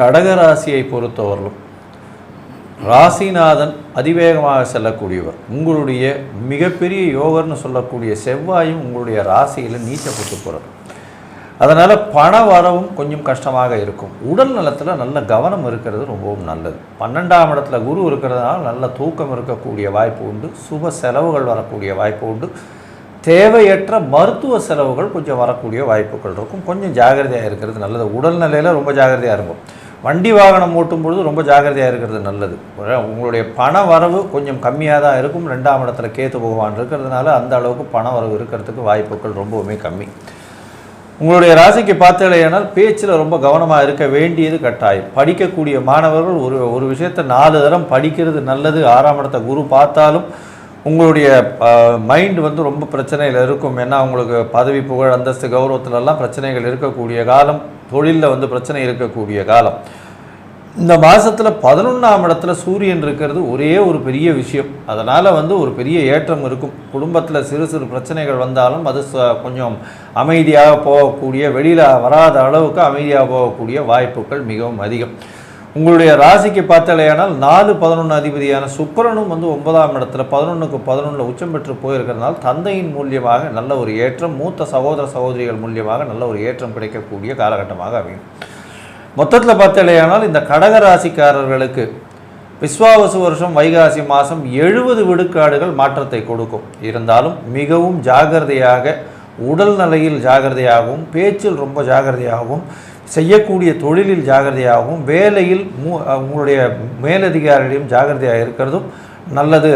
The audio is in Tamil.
கடகராசியை பொறுத்தவரையிலும் ராசிநாதன் அதிவேகமாக செல்லக்கூடியவர். உங்களுடைய மிகப்பெரிய யோகர்னு சொல்லக்கூடிய செவ்வாயும் உங்களுடைய ராசியில் நீச்சப்பட்டு போகிறார் அதனால் பண வரவும் கொஞ்சம் கஷ்டமாக இருக்கும். உடல் நலத்தில் நல்ல கவனம் இருக்கிறது ரொம்பவும் நல்லது. பன்னெண்டாம் இடத்துல குரு இருக்கிறதுனால நல்ல தூக்கம் இருக்கக்கூடிய வாய்ப்பு உண்டு. சுப செலவுகள் வரக்கூடிய வாய்ப்பு உண்டு. தேவையற்ற மருத்துவ செலவுகள் கொஞ்சம் வரக்கூடிய வாய்ப்புகள் இருக்கும். கொஞ்சம் ஜாகிரதையாக இருக்கிறது நல்லது. உடல்நிலையில் ரொம்ப ஜாகிரதையாக இருக்கும். வண்டி வாகனம் ஓட்டும் பொழுது ரொம்ப ஜாகிரதையாக இருக்கிறது நல்லது. உங்களுடைய பண வரவு கொஞ்சம் கம்மியாக தான் இருக்கும். ரெண்டாம் இடத்துல கேத்து பகவான் இருக்கிறதுனால அந்த அளவுக்கு பண வரவு இருக்கிறதுக்கு வாய்ப்புகள் ரொம்பவுமே கம்மி. உங்களுடைய ராசிக்கு பார்த்தலையானால் பேச்சில் ரொம்ப கவனமாக இருக்க வேண்டியது கட்டாயம். படிக்கக்கூடிய மாணவர்கள் ஒரு ஒரு விஷயத்தை நாலு தரம் படிக்கிறது நல்லது. ஆறாம் இடத்த குரு பார்த்தாலும் உங்களுடைய மைண்ட் வந்து ரொம்ப பிரச்சனையில் இருக்கும். ஏன்னா உங்களுக்கு பதவி புகழ் அந்தஸ்து கௌரவத்துலலாம் பிரச்சனைகள் இருக்கக்கூடிய காலம் தொழிலில் வந்து பிரச்சனை இருக்கக்கூடிய காலம். இந்த மாதத்தில் பதினொன்றாம் இடத்துல சூரியன் இருக்கிறது ஒரே ஒரு பெரிய விஷயம். அதனால் வந்து ஒரு பெரிய ஏற்றம் இருக்கும். குடும்பத்தில் சிறு சிறு பிரச்சனைகள் வந்தாலும் அது ச- கொஞ்சம் அமைதியாக போகக்கூடிய வெளியில் வராத அளவுக்கு அமைதியாக போகக்கூடிய வாய்ப்புகள் மிகவும் அதிகம். உங்களுடைய ராசிக்கு பார்த்தாலேயானால் நாலு பதினொன்று அதிபதியான சுக்கரனும் வந்து ஒன்பதாம் இடத்துல பதினொன்றுக்கு பதினொன்றில் உச்சம் பெற்று போயிருக்கிறதுனால தந்தையின் மூலியமாக நல்ல ஒரு ஏற்றம் மூத்த சகோதர சகோதரிகள் மூலியமாக நல்ல ஒரு ஏற்றம் கிடைக்கக்கூடிய காலகட்டமாக அமையும். மொத்தத்தில் பார்த்தாலேயானால் இந்த கடக ராசிக்காரர்களுக்கு விஸ்வாவசு வருஷம் வைகாசி மாதம் எழுபது விடுக்காடுகள் மாற்றத்தை கொடுக்கும். இருந்தாலும் மிகவும் ஜாகிரதையாக உடல் நிலையில் ஜாகிரதையாகவும் பேச்சில் ரொம்ப ஜாகிரதையாகவும் செய்யக்கூடிய தொழிலில் ஜாகிரதையாகவும் வேலையில் மூ உங்களுடைய மேலதிகாரிகளையும் ஜாகிரதையாக இருக்கிறதும் நல்லது.